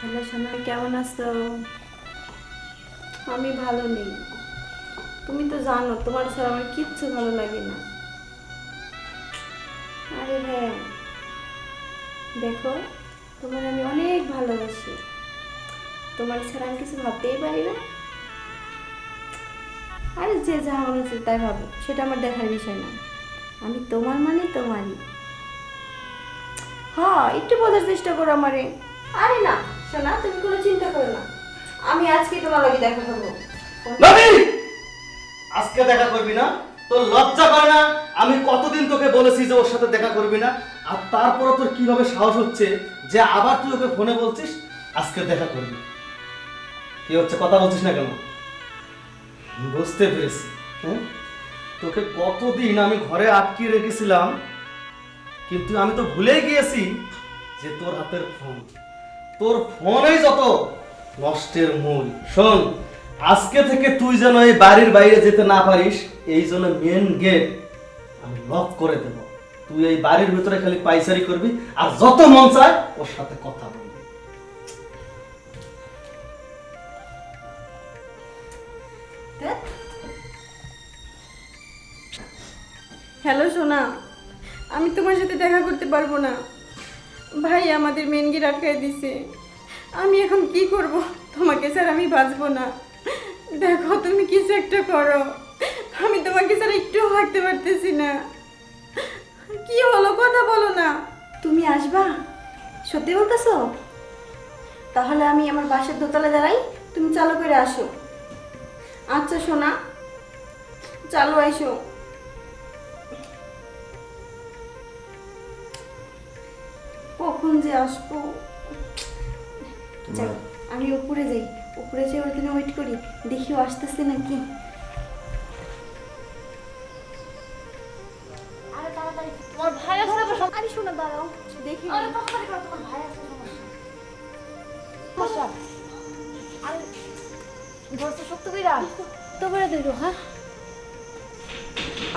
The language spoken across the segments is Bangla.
হ্যালো সোনা, কেমন আছো? আমি ভালো নেই। তুমি তো জানো, তোমার ছাড়া আমার কিচ্ছু ভালো লাগে না। আরে হ্যাঁ। দেখো, তোমার আমি অনেক ভালোবাসি। তোমার ছাড়া আমি কিছু ভাবতেই পারি না। আরে যে যা মনে হচ্ছে তাই ভাবো, সেটা আমার দেখার বিষয় না। আমি তোমার মানে তোমারই। হ্যাঁ একটু বোঝার চেষ্টা করো আমারে। আরে না শোনা তুমি কোনো চিন্তা করো না। আমি আজকে তোমার লাগে দেখা করব। আজকে দেখা করবি না? তোর লজ্জা করে না? আমি কতদিন তোকে বলেছি যে ওর সাথে দেখা করবি না? আর তারপরে তোর কীভাবে সাহস হচ্ছে যে আবার তুই ওকে ফোনে বলছিস? আজকে দেখা করবি। কি হচ্ছে? কথা বলছিস না কেন? বুঝতে পেরেছি। হ্যাঁ তোকে কতদিন আমি ঘরে আটকিয়ে রেখেছিলাম, কিন্তু আমি তো ভুলেই গিয়েছি যে তোর হাতের ফোন। তোর ফোনেই যত নষ্টের মূল। শোন, আজকে থেকে তুই যেন এই বাড়ির বাইরে যেতে না পারিস, এই জন্য মেন গেট আমি লক করে দেব। তুই এই বাড়ির ভিতরে খালি পাইচারি করবি, আর যত মন চায় ওর সাথে কথা বলবি। হ্যালো সোনা, আমি তোমার সাথে দেখা করতে পারব না। ভাই আমাদের মেন গেট আটকায় দিছে। আমি এখন কি করব? তোমাকে স্যার আমি বাঁচবো না। দেখো তুমি কিছু একটা করো। আমি তোমাকে স্যার একটুও থাকতে পারতেছি না। কি হলো? কথা বলো না। তুমি আসবা? সত্যি বলতেছো? তাহলে আমি আমার বাসার দোতলা দাঁড়াই তুমি চালু করে আসো। আচ্ছা সোনা। চালু আইসো। যে আসব। যাক, আমি উপরে যাই। উপরে যেয়ে ওখানে ওয়েট করি। দেখি আসতেছে নাকি। আরে তাড়াতাড়ি তোমার ভাই আসলে তো সব আরে দাঁড়াও দেখি। আরে তাড়াতাড়ি করো তোমার ভাই আসলে সমস্যা আরে ধরতে শক্ত কইরা। তো দেখো হ্যাঁ।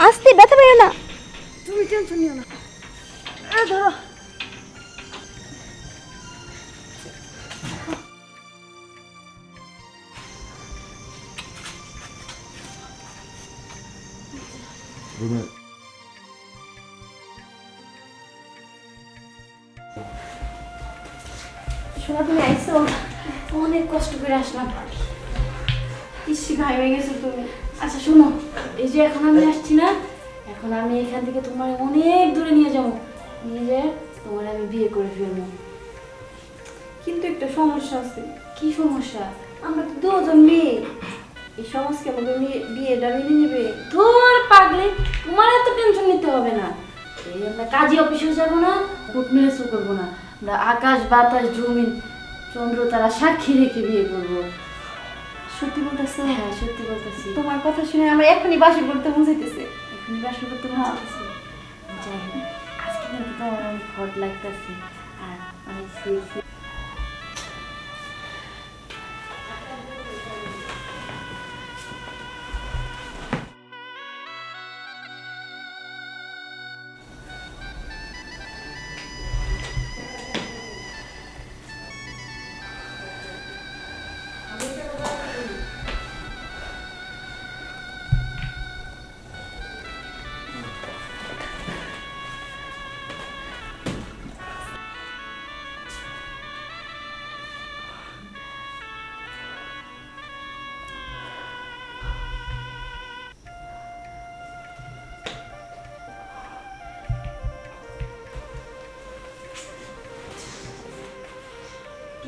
আসতে ব্যথা পেয়ে না। তুমি টেনশন নিও না। আরে ধরো। শোনা তুমি আইসো। অনেক কষ্ট করে আসলাম। ইসি ঘাই হয়ে গেছো তুমি। আচ্ছা শোনো এই যে এখন আমি আসছি না এখন আমি এখান থেকে তোমার অনেক দূরে নিয়ে যাব। নিয়ে যেয়ে তোমার আমি বিয়ে করে ফেলব। কিন্তু একটা সমস্যা আছে। কি সমস্যা? আমরা তো দুজন মেয়ে। এই সমাজকে আমাদের বিয়েটা মেনে নেবে। তোর পাগলি তোমার এত টেনশন নিতে হবে না। এই আমরা কাজী অফিসে যাব না কোর্ট ম্যারেজও করব না। আকাশ বাতাস জমিন চন্দ্র তারা সাক্ষী রেখে বিয়ে করব। সত্যি বলতেছে? হ্যাঁ সত্যি বলতেছি। তোমার কথা শুনে আমার এখনই বাসি করতে মন চাইতেছে। এখনই বাসি করতে মন পারতেছি যাই হোক আজকে কিন্তু তোমার অনেক হট লাগতেছে। আর অনেক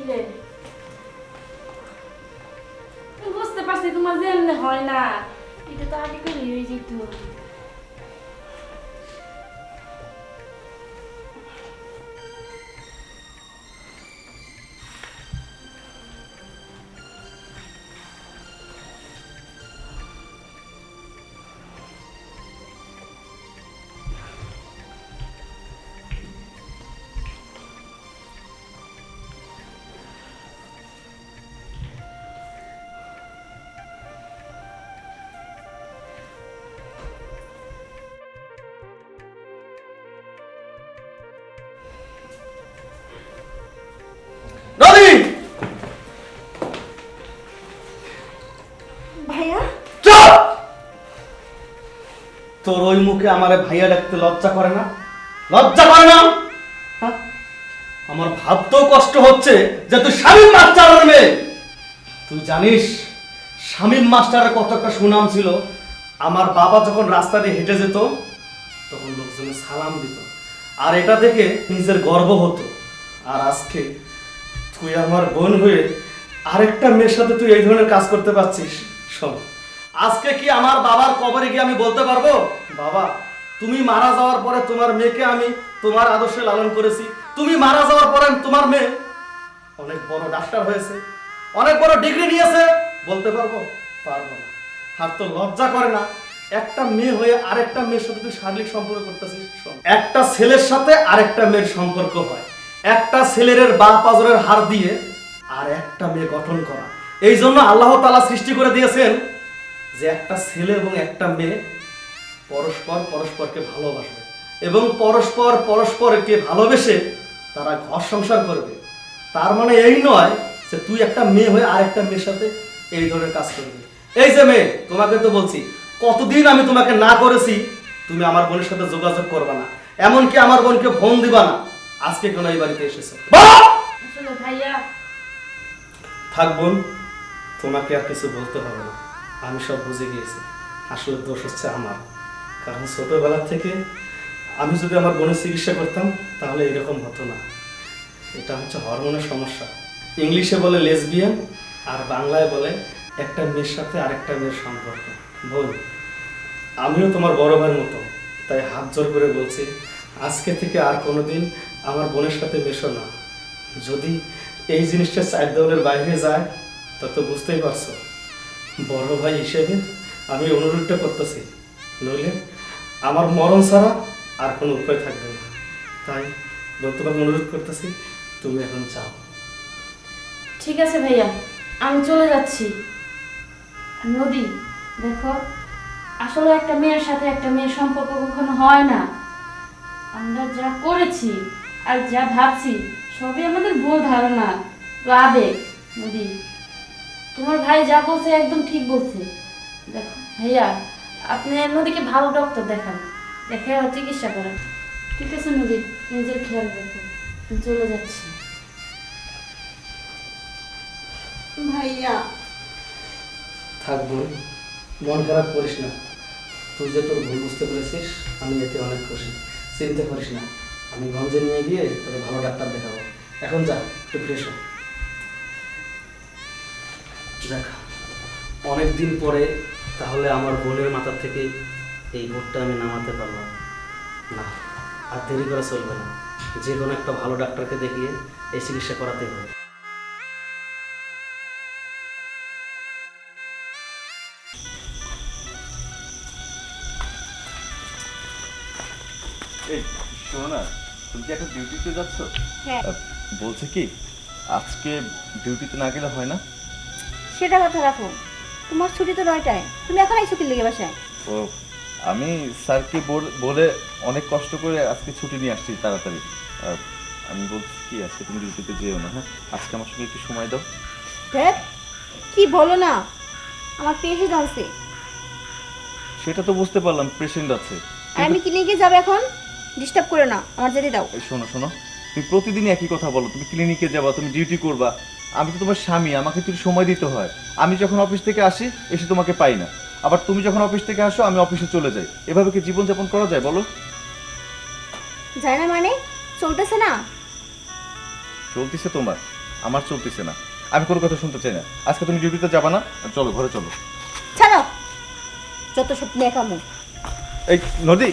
রে বুঝতে পারছি তোমার এমনি হয় না। এটা তো আগে করে যেত। তোর ওই মুখে আমার ভাইয়া ডাকতে লজ্জা করে না? লজ্জা করে না? হ্যাঁ? আমার ভাবতেও কষ্ট হচ্ছে যে তুই শামীম মাস্টারের মেয়ে। তুই জানিস শামীম মাস্টারের কত একটা সুনাম ছিল। আমার বাবা যখন রাস্তা দিয়ে হেঁটে যেত, তখন লোকজনে সালাম দিত। আর এটা দেখে নিজের গর্ব হতো। আর আজকে তুই আমার বোন হয়ে আরেকটা মেয়ের সাথে তুই এই ধরনের কাজ করতে পারছিস, শোন। আজকে কি আমার বাবার কবরে গিয়ে আমি বলতে পারব? বাবা, তুমি মারা যাওয়ার পরে তোমার মেয়েকে আমি তোমার আদর্শে লালন করেছি। তুমি মারা যাওয়ার পরে তোমার মেয়ে অনেক বড় ডাক্তার হয়েছে, অনেক বড় ডিগ্রি নিয়েছে। বলতে পারব? পারব না। আর তো লজ্জা করে না, একটা মেয়ে হয়ে আরেকটা মেয়ের সাথে তুই শারীরিক সম্পর্ক করতেছিস? একটা ছেলের সাথে আরেকটা মেয়ের সম্পর্ক হয়। একটা ছেলের বা পাজরের হার দিয়ে আর একটা মেয়ে গঠন করা। এই জন্য আল্লাহ তালা সৃষ্টি করে দিয়েছেন যে একটা ছেলে এবং একটা মেয়ে পরস্পর পরস্পরকে ভালোবাসবে এবং পরস্পর পরস্পরকে ভালোবেসে তারা ঘর সংসার করবে। তার মানে এই নয় যে তুই একটা মেয়ে হয়ে আরেকটা মেয়ের সাথে এই ধরনের কাজ করবি। এই যে মেয়ে তোমাকে তো বলছি কতদিন আমি তোমাকে না করেছি তুমি আমার বোনের সাথে যোগাযোগ করবে না। এমনকি আমার বোনকে ফোন দিবা না। আজকে কেন এই বাড়িতে এসেছ! থাক বোন তোমাকে আর কিছু বলতে হবে না। আমি সব বুঝে গিয়েছি। আসলে দোষ হচ্ছে আমার। কারণ ছোটবেলা থেকে আমি যদি আমার বোনের চিকিৎসা করতাম, তাহলে এরকম হতো না। এটা হচ্ছে হরমোনের সমস্যা। ইংলিশে বলে লেসবিয়ান, আর বাংলায় বলে একটা মেয়ের সাথে আরেকটা মেয়ের সম্পর্ক। বোন, আমিও তোমার বড় ভাইয়ের মতো, তাই হাত জোর করে বলছি, আজকে থেকে আর কোনোদিন আমার বোনের সাথে মেশো না। যদি এই জিনিসটা চার দেওয়ালের বাইরে যায়, তা তো বুঝতেই পারছ। বড় ভাই হিসেবে আমি অনুরোধটা করতেছি। নইলে আমার মরণ ছাড়া আর কোনো উপায় থাকবে না। তাই তোমাকে অনুরোধ করতেছি, তুমি এখন যাও। ঠিক আছে ভাইয়া, আমি চলে যাচ্ছি। নদী, দেখো, আসলে একটা মেয়ের সাথে একটা মেয়ের সম্পর্ক কখনো হয় না। আমরা যা করেছি আর যা ভাবছি, সবই আমাদের ভুল ধারণা। আবেগ, নদী। তোমার ভাই যা বলছে একদম ঠিক বলছে। দেখো ভাইয়া আপনি নদীকে ভালো ডক্টর দেখান। দেখে চিকিৎসা করেন। ঠিক আছে নদী নিজের খেয়াল রেখো। চলে যাচ্ছি। ভাইয়া। থাকব মন খারাপ করিস না। তুই যে তোর ভুল বুঝতে পেরেছিস আমি এতে অনেক খুশি। চিন্তা করিস না। আমি গঞ্জে নিয়ে গিয়ে তোকে ভালো ডাক্তার দেখাবো। এখন যা একটু ফ্রেশ হ। দেখ অনেক দিন পরে তাহলে আমার বোনের মাথা থেকে এই ভোটটা আমি নামাতে পারলাম। না আর দেরি করা চলবে না। যে কোনো একটা ভালো ডাক্তারকে দেখিয়ে এই চিকিৎসা করাতেই হবে। এই শোনো না তুমি কি এখন ডিউটিতে যাচ্ছ? হ্যাঁ। বলছে কি আজকে ডিউটিতে না গেলে হয় না? সেটা কথা রাখো। তোমার ছুটি তো নয়টায়। তুমি এখন আইসো কি লেগে বাসায়? ও আমি স্যারকে বলে অনেক কষ্ট করে আজকে ছুটি নিয়ে আসছি তাড়াতাড়ি। আমি বলছি কি আজকে তুমি ডিউটিতে যেও না হ্যাঁ? আজকে আমার সঙ্গে একটু সময় দাও। দেখ কি বলো না? আমার পেশে জানছে সেটা তো বুঝতে পারলাম পেশেন্ট আছে। আমি ক্লিনিকে যাব এখন? ডিস্টার্ব করো না আমার যেতে দাও। শোনো শোনো। তুমি প্রতিদিনই একই কথা বলো তুমি ক্লিনিকে যাবা তুমি ডিউটি করবা। আমি তো তোমার স্বামী আমাকে একটু সময় দিতে হয়। আমি যখন অফিস থেকে আসি এসে তোমাকে পাই না। আবার তুমি যখন অফিস থেকে আসো আমি অফিসে চলে যাই। এভাবে কি জীবনযাপন করা যায় বলো? যায় না মানে? চলতেছে না? চলতেছে তোমার। আমার চলতেছে না। আমি কোনো কথা শুনতে চাই না। আজকে তুমি ডিউটিতে যাবা না? চলো ঘরে চলো। ছাড়ো! যত সব নেকামো এই নদী!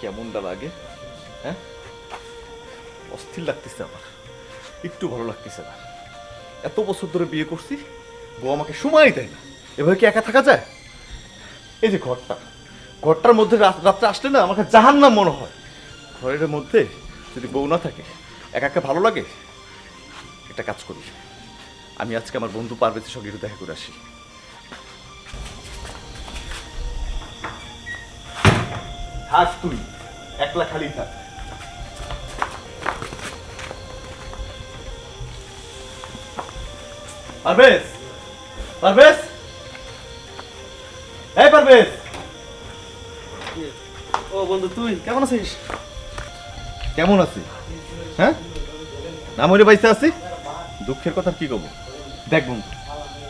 কেমনটা লাগে? হ্যাঁ? অস্থির লাগতেছে আমার। একটু ভালো লাগতেছে না। এত বছর ধরে বিয়ে করছি, বউ আমাকে সময় দেয় না। এভাবে কি একা থাকা যায়? এই যে ঘরটা, ঘরটার মধ্যে রাত- রাত্রে আসলে না আমাকে জাহান নাম মনে হয়। ঘরের মধ্যে যদি বউ না থাকে, একা একা ভালো লাগে? একটা কাজ করি। আমি আজকে আমার বন্ধু পার্বতীর সঙ্গে একটু দেখা করে আসি। থাক তুই একলা খালি থাক। পারভেজ পারভেজ? এই পারভেজ। ও বন্ধু তুই কেমন আছিস? কেমন আছিস হ্যাঁ? না মরে বাইসে আছি? দুঃখের কথা কি কব? দেখ বন্ধু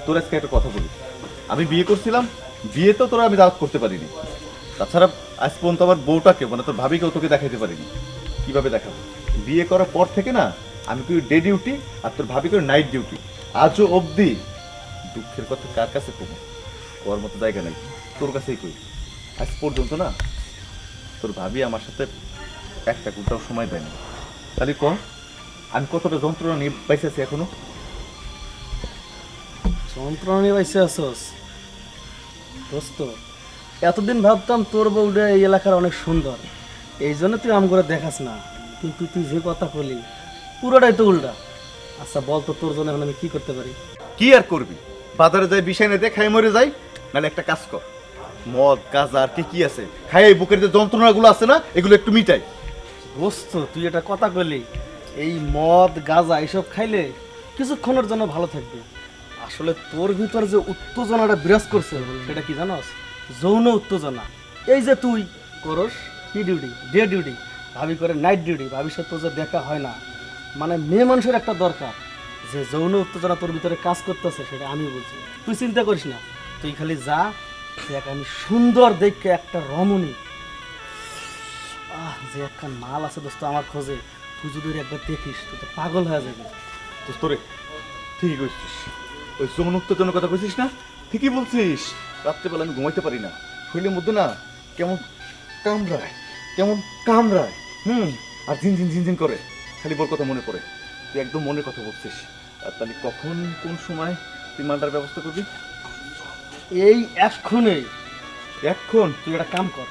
তোর আজকে একটা কথা বলি। আমি বিয়ে করছিলাম বিয়ে তো তোরা আমি দাওয়াত করতে পারিনি। তাছাড়া আজ পর্যন্ত আমার বউটাকে মানে তোর ভাবিকেও তোকে দেখাইতে পারিনি। কীভাবে দেখাবো? বিয়ে করার পর থেকে না, আমি করি ডে ডিউটি আর তোর ভাবি করে নাইট ডিউটি আজও অবধি দুঃখের কথা কার কাছে কমো? করার মতো জায়গা নাই। তোর কাছেই কই? আজ পর্যন্ত না, তোর ভাবি আমার সাথে একটা কোথাও সময় দেয় না তাহলে কর আমি কতটা যন্ত্রণা নিয়ে পাইতেছি এখনও? যন্ত্রণা নিয়ে বাইসে আসস দোস্ত এতদিন ভাবতাম তোর বউটা এই এলাকার অনেক সুন্দর। এই জন্য তুই আম করে দেখাস না। কিন্তু তুই যে কথা বলি পুরোটাই তো উল্টা। আচ্ছা বল তো তোর জন্য এখন আমি কি করতে পারি? কি আর করবি? বাজারে যাই বিষয় নিয়ে খাই মরে যাই নাহলে একটা কাজ কর। মদ গাঁজা আর কি কি আছে খাই এই বুকের যে যন্ত্রণাগুলো আছে না এগুলো একটু মিটাই। দোস্ত তুই এটা কথা কইলি এই মদ গাঁজা এসব খাইলে কিছুক্ষণের জন্য ভালো থাকবে। আসলে তোর ভিতর যে উত্তেজনাটা বিরাজ করছে সেটা কি জানোস? যৌন উত্তেজনা। এই যে তুই, করস কি ডিউটি ডে ডিউটি ভাবি করে নাইট ডিউটি ভাবির সাথে তোর যে দেখা হয় না। মানে মেয়ে মানুষের একটা দরকার। যে যৌন উত্তেজনা তোর ভিতরে কাজ করতেছে, সেটা আমি বলছি। তুই চিন্তা করিস না। তুই খালি যা দেখ আমি সুন্দর দেখে একটা রমণী। আহ, যে একটা মাল আছে দোস্ত আমার খোঁজে। তুই যদি একবার দেখিস, তুই তো পাগল হয়ে যাবে। তো তোরে ঠিকই কইছিস। ওই যৌনুক্তজনের কথা বলছিস না? ঠিকই বলছিস। রাত্রেবেলা আমি ঘুমাইতে পারি না। শরীরের মধ্যে না কেমন কামড়ায় কেমন কামড়ায় হুম আর ঝিন ঝিন ঝিন ঝিন করে। খালি বোর কথা মনে পড়ে। তুই একদম মনের কথা বলছিস। আর তাহলে কখন কোন সময় তুই মালটার ব্যবস্থা করবি? এই এক্ষণেই এখন তুই একটা কাম কর।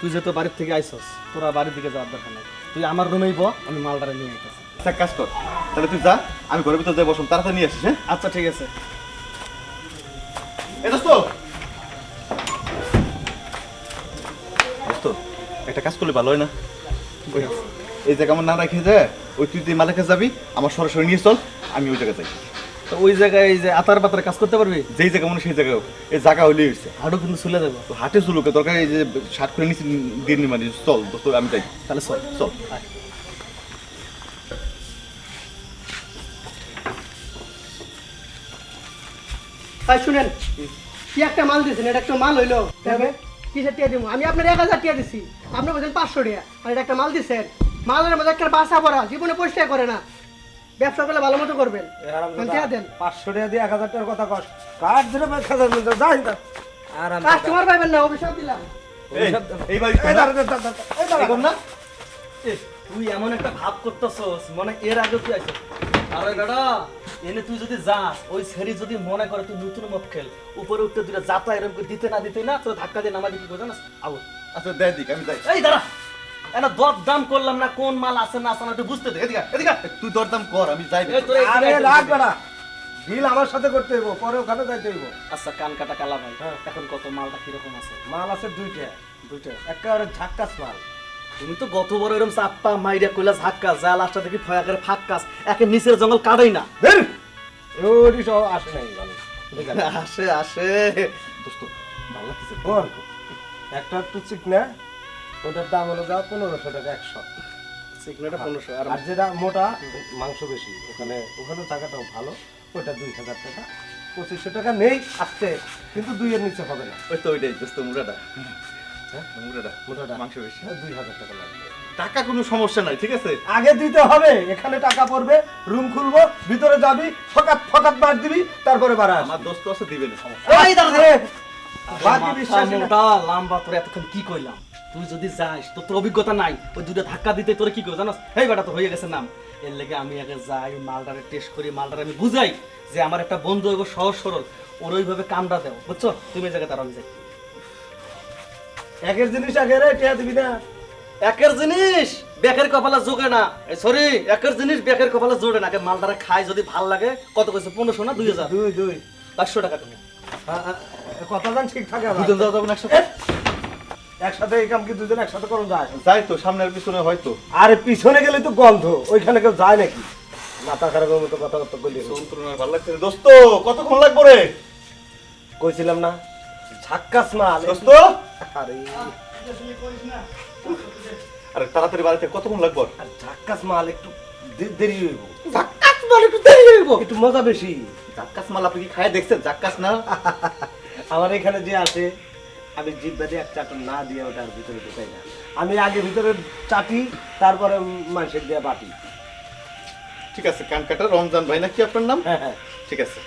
তুই যে তো বাড়ির থেকে আইসস তোরা বাড়ির দিকে যাওয়ার দরকার নাই। তুই আমার রুমেই ব আমি মালটারে নিয়ে আইতেছি। একটা কাজ কর। তাহলে তুই যা আমি ঘরের ভিতরে যাই বসুন তাড়াতাড়ি নিয়ে আসিস হ্যাঁ? আচ্ছা ঠিক আছে। এ দোস্ত। দোস্ত একটা কাজ করলে ভালো হয় না। এই জায়গা আমার না রেখে যায় ওই তুই তুই মালিকে যাবি আমার সরাসরি নিয়ে চল আমি ওই জায়গায় যাই। তো ওই জায়গায় যে আতার পাতার কাজ করতে পারবি? যেই জায়গা মনে সেই জায়গায় এই জায়গা হইলেই হয়েছে হাড়ু কিন্তু চলে যাব। তো হাটে চলুকে দরকার এই যে শার্ট করে নিচে দিয়ে মানে চল দোস্ত আমি যাই। তাহলে চল। চল। ভাই শুনেন কি একটা মাল দিয়েছেন? এটা একটা মাল হইল। কিসের টিয়া দিব আমি আপনার এক হাজার টিয়া দিছি। আপনি বলছেন পাঁচশো টিয়া। আর এটা একটা মাল দিচ্ছেন মালের মধ্যে একটা বাসা পড়া জীবনে পরিষ্কার করে না। ব্যবসা করলে ভালো মতো করবেন। দেন। পাঁচশো টাকা দিয়ে এক হাজার টাকার কথা কর কার ধরে এক হাজার মধ্যে যাই না কাস্টমার পাইবেন না অভিশাপ দিলাম। তুই এমন একটা ভাব করতেছস মানে এর আগে তুই আইছিস। আরে দাদা এনে তুই যদি যাস ওই ছেড়ি যদি মনে করে তুই নতুন মত খেল উপরে উঠতে দুটা যাতা এরকম করে দিতে না দিতে না তো ধাক্কা দিয়ে জানাস আউট আচ্ছা দেয় দিক আমি যাই। এই দাঁড়া। এনা দর দাম করলাম না কোন মাল আছে না আছে না তুই বুঝতে দে এদিকে এদিকে। তুই দরদাম কর আমি যাই আরে লাগবে না বিল আমার সাথে করতে হইব পরে ওখানে যাইতে হইব। আচ্ছা কান কাটা কালা ভাই এখন কত মালটা কীরকম আছে? মাল আছে দুইটা দুইটা। একেবারে ঝাক্কাস মাল। তুমি তো গত বড় এরকম চাপ্পা মাইরা কইলা ঝাক্কা যা লাস্টটা দেখি ফয়া করে ফাক্কাস একে নিচের জঙ্গল কাটাই না। ওরি সব আসে নাই ভালো আসে আসে। দোস্ত ভালো লাগতেছে বল। একটা একটু চিকনা ওটার দাম হলো যা পনেরোশো টাকা একশো। সিগনেটা পনেরোশো আর যেটা মোটা মাংস বেশি। ওখানে ওখানে টাকাটাও ভালো ওটা দুই হাজার টাকা। পঁচিশশো টাকা নেই আসছে। কিন্তু দুইয়ের নিচে হবে না। ওই তো ওইটাই দোস্ত মুরাটা হ্যাঁ? মুরাটা মোটাটা মাংস বেশি। দুই হাজার টাকা লাগবে। টাকা কোনো সমস্যা নাই ঠিক আছে? আগে দিতে হবে এখানে টাকা পড়বে রুম খুলবো ভিতরে যাবি ফকাত ফকাত মার দিবি তারপরে বাড়া আমার দোস্ত আছে দিবে না সমস্যা। লম্বা তোর এতক্ষণ কি কইলাম? তুই যদি যাস তোর তো অভিজ্ঞতা নাই। ওই দুটো ধাক্কা দিতে তোরে কি করে জানাস? এই বেটা তো হয়ে গেছে নাম। এর লেগে আমি আগে যাই মালটারে টেস্ট করি মালটারে আমি বুঝাই যে আমার একটা বন্ধু হইব সহজ সরল। ওর ওইভাবে কামটা দেও বুঝছ? তুমি এই জায়গায় তার আমি যাই। একের জিনিস আগে টিয়া দিবি না। একের জিনিস বেকের কপালে জোগে না। সরি একের জিনিস বেকের কপালে জোড়ে না। আগে মালটারে খাই যদি ভালো লাগে কত কইছে? পনেরোশো না দুই হাজার? দুই দুই। পাঁচশো টাকা তুমি। কথা জান ঠিক থাকে দুজন যাও তখন একসাথে। একসাথে এই কাম কি দুজন একসাথে করুন যায়? যাই তো সামনের পিছনে হয়তো আরে পিছনে গেলে তো গন্ধ ওইখানে কেউ যায় নাকি? মাথা খারাপের মতো কথাবার্তা বলি যন্ত্রণার ভালো লাগছে রে। দোস্ত কতক্ষণ লাগবো রে? কইছিলাম না ঝাক্কাস মাল। দোস্ত। আরে। আরে তাড়াতাড়ি বাড়িতে কতক্ষণ লাগবো? আর? ঝাক্কাস মাল একটু দেরি হইব। জাক্কাস মাল একটু দেরি হইব? একটু মজা বেশি। জাক্কাস মাল আপনি কি খায় দেখছেন? জাক্কাস না? আমার এখানে যে আছে আমি জিভ বেঁধে এক চাটন না দিয়ে ওটার ভিতরে ঢুকাই না। আমি আগে ভিতরে চাটি তারপরে মাংসের দিয়ে বাটি। ঠিক আছে কান কাটা রমজান ভাই নাকি আপনার নাম? হ্যাঁ হ্যাঁ। ঠিক আছে।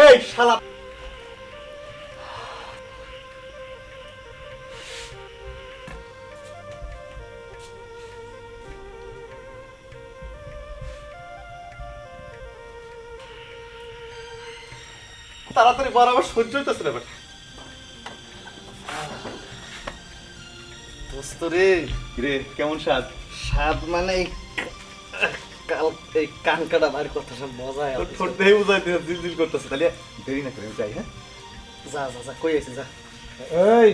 এই শালা তাড়াতাড়ি বার আবার সহ্য হইতেছে না দোস্ত রে রে কেমন স্বাদ? স্বাদ মানে কাল এই কান কাটা বাইর করতে সব ঠোঁট দেহে বুঝাইতে দিল দিল করতেছে তাহলে দেরি না করে যাই হ্যাঁ? যা যা যা কই আছিস যা। এই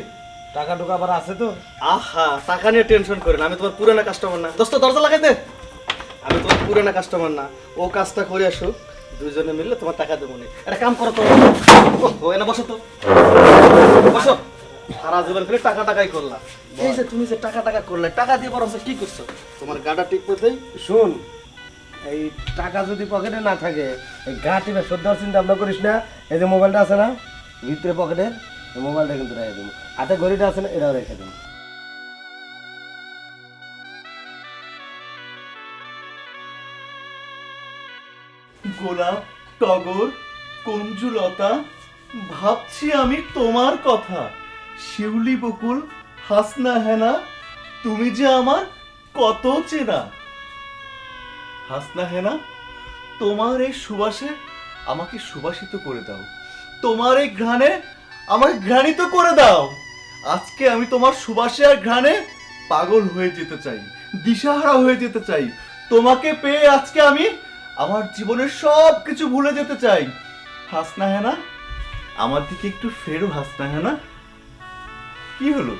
টাকা টুকা আবার আছে তো। আহা টাকা নিয়ে টেনশন করেন আমি তোমার পুরানা কাস্টমার না। দোস্ত দরজা লাগাই দে। আমি তোমার পুরানা কাস্টমার না। ও কাজটা করে আসুক। দুইজনে মিললে তোমার টাকা দেবো নি। একটা কাম করো তো। এনে বসো তো। বসো। সারা জীবন খালি টাকা টাকাই করলা। এই যে তুমি যে টাকা টাকা করলে, টাকা দিয়ে বরং কি করছ? তোমার গাটা ঠিক করে দেই। শুন, এই টাকা যদি পকেটে না থাকে, এই গা টিপে সদ্যার চিন্তা ভাবনা করিস না। এই যে মোবাইলটা আছে না, ভিতরে পকেটের মোবাইলটা কিন্তু রেখে দেবো। হাতে ঘড়িটা আছে না, এটাও রেখে দেবো। গোলাপ, টগর কঞ্জুলতা ভাবছি আমি তোমার কথা। শিউলি বকুল, হাসনা হেনা, তুমি যে আমার কত চেনা। হাসনা হেনা, তোমার এই সুবাসে আমাকে সুবাসিত করে দাও। তোমার এই ঘ্রাণে আমাকে ঘ্রাণিত করে দাও। আজকে আমি তোমার সুবাসে আর ঘ্রাণে পাগল হয়ে যেতে চাই, দিশাহারা হয়ে যেতে চাই। তোমাকে পেয়ে আজকে আমি আমার জীবনের সব কিছু ভুলে যেতে চাই। হাসনা হ্যাঁ না? আমার দিকে একটু ফেরো হাসনা হ্যাঁ না? কি হলো?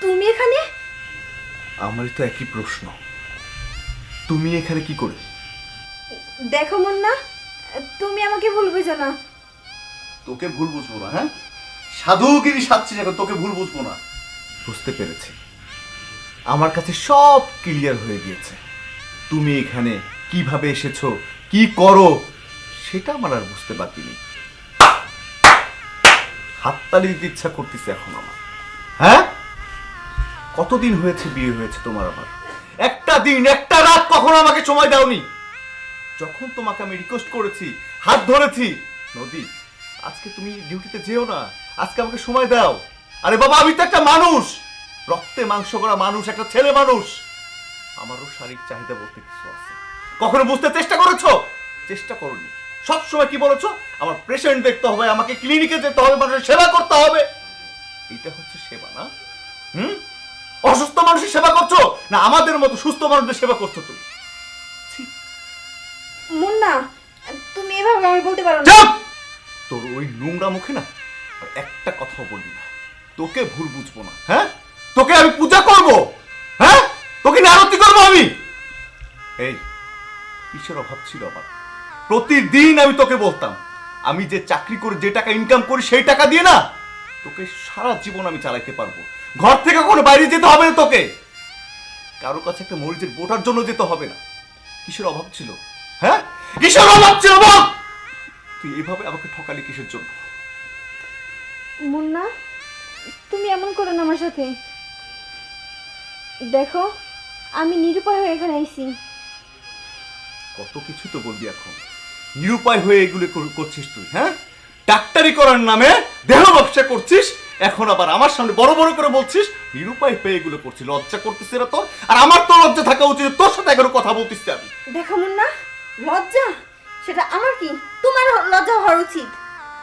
তুমি এখানে? আমারই তো একই প্রশ্ন। তুমি এখানে কি করে? দেখো মুন্না তুমি আমাকে ভুল বুঝো না। তোকে ভুল বুঝব না হ্যাঁ? সাধুগিরি সাচ্ছিস এখন, তোকে ভুল বুঝব না। বুঝতে পেরেছি। আমার কাছে সব ক্লিয়ার হয়ে গিয়েছে। তুমি এখানে কীভাবে এসেছ, কি করো, সেটা আমার আর বুঝতে বাকি নেই। হাততালি দিতে ইচ্ছা করতেছে এখন আমার। হ্যাঁ? কতদিন হয়েছে বিয়ে হয়েছে তোমার আমার একটা দিন, একটা রাত কখনো আমাকে সময় দাওনি। যখন তোমাকে আমি রিকোয়েস্ট করেছি, হাত ধরেছি, নদী, আজকে তুমি ডিউটিতে যেও না। আজকে আমাকে সময় দাও। আরে বাবা আমি তো একটা মানুষ। রক্তে মাংস করা মানুষ একটা ছেলে মানুষ। আমারও শারীরিক চাহিদা বলতে কিছু আছে। কখনো বুঝতে চেষ্টা করেছ? চেষ্টা করনি। সবসময় কি বলেছ? আমার পেশেন্ট দেখতে হবে আমাকে ক্লিনিকে যেতে হবে মানুষের সেবা করতে হবে। এটা হচ্ছে সেবা না? হুম? অসুস্থ মানুষের সেবা করছ? না আমাদের মতো সুস্থ মানুষদের সেবা করছ তুমি? মুন্না তুমি এভাবে আমি বলতে পারো না। তোর ওই নোংরা মুখে না আর একটা কথাও বলবি না। তোকে ভুল বুঝব না হ্যাঁ? তোকে আমি পূজা করব হ্যাঁ? তোকে নিয়ে আরতি করব আমি। এই কিসের অভাব ছিল আমার। প্রতিদিন আমি তোকে বলতাম, আমি যে চাকরি করে যে টাকা ইনকাম করি সেই টাকা দিয়ে না, তোকে সারা জীবন আমি চালাইতে পারব। ঘর থেকে কোনো বাইরে যেতে হবে না তোকে। কারও কাছে একটা মরিচের বোটার জন্য যেতে হবে না। কিসের অভাব ছিল হ্যাঁ? কিসের অভাব ছিল তুই এভাবে আমাকে ঠকালি কিসের জন্য? মুন্না তুমি এমন করো না আমার সাথে। দেখো আমি নিরুপায় হয়ে এখানে আইছি। কত কিছু তো বলবি এখন। নিরুপায় হয়ে এগুলো করছিস তুই হ্যাঁ? ডাক্তারি করার নামে দেহ ব্যবসা করছিস এখন আবার আমার সামনে বড় বড় করে বলছিস নিরুপায় হয়ে এগুলো করছিস লজ্জা করতেছিস না তোর? আর আমার তো লজ্জা থাকা উচিত তোর সাথে এগুলো কথা বলতিস আমি। দেখো মুন্না লজ্জা সেটা আমার কি? তোমার লজ্জা হওয়া উচিত।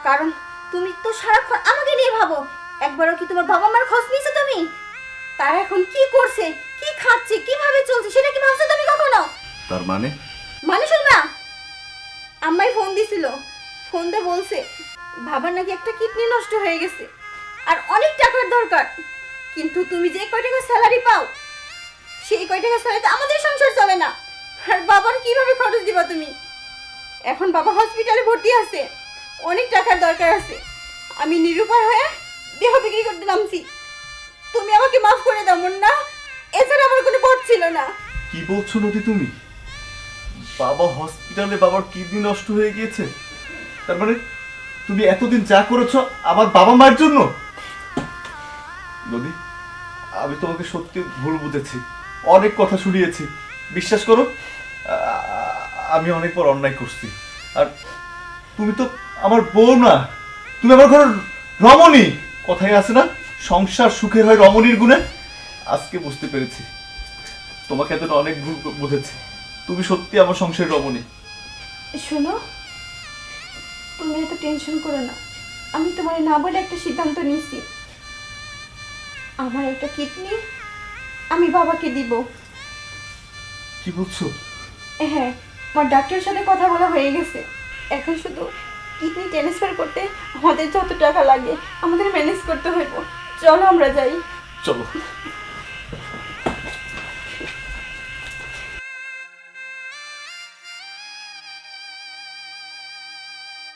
কারণ তুমি তো সারাক্ষণ আমাকে নিয়ে ভাবো। একবারও কি তোমার বাবা মার খোঁজ নিয়েছো তুমি? তারা এখন কি করছে? কি খাচ্ছে? কীভাবে চলছে? সেটা কি ভাবছ তুমি কখনো? তার মানে? মানে শুনবা আম্মাই ফোন দিছিল। ফোন দিয়ে বলছে বাবার নাকি একটা কিডনি নষ্ট হয়ে গেছে। আর অনেক টাকার দরকার। কিন্তু তুমি যে কয় টাকা স্যালারি পাও সেই কয় টাকা স্যালারিতে আমাদের সংসার চলে না। আর বাবার কীভাবে খরচ দিবা তুমি? এখন বাবা হসপিটালে ভর্তি আছে। অনেক টাকার দরকার আছে। আমি নিরুপায় হয়ে দেহ বিক্রি করতে নামছি। তুমি আমাকে মাফ করে দাও না এছাড়া আমার কোনো পথ ছিল না। কি বলছো নদী তুমি? বাবা হসপিটালে বাবার কিডনি নষ্ট হয়ে গিয়েছে। তার মানে তুমি এতদিন যা করেছ আমার বাবা মায়ের জন্য? নদী, আমি তোমাকে সত্যি ভুল বুঝেছি। অনেক কথা শুনিয়েছি। বিশ্বাস করো আমি অনেক বড় অন্যায় করছি। আর তুমি তো আমার বউ না তুমি আমার ঘরের রমণী। কথাই আছে না সংসার সুখের হয় রমণীর গুণে। আজকে বুঝতে পেরেছি তোমাকে এত অনেক ভুল বুঝেছি। তুমি সত্যি আমার সংসারের রমণী। শোনো তুমি এত টেনশন করো না। আমি তোমার না বলে একটা সিদ্ধান্ত নিয়েছি। আমার একটা কিডনি আমি বাবাকে দিব। কি বলছো? হ্যাঁ আমার ডাক্তারের সাথে কথা বলা হয়ে গেছে। এখন শুধু কিডনি ট্রান্সফার করতে আমাদের যত টাকা লাগে, আমাদের ম্যানেজ করতে হইব। চলো আমরা যাই। চলো।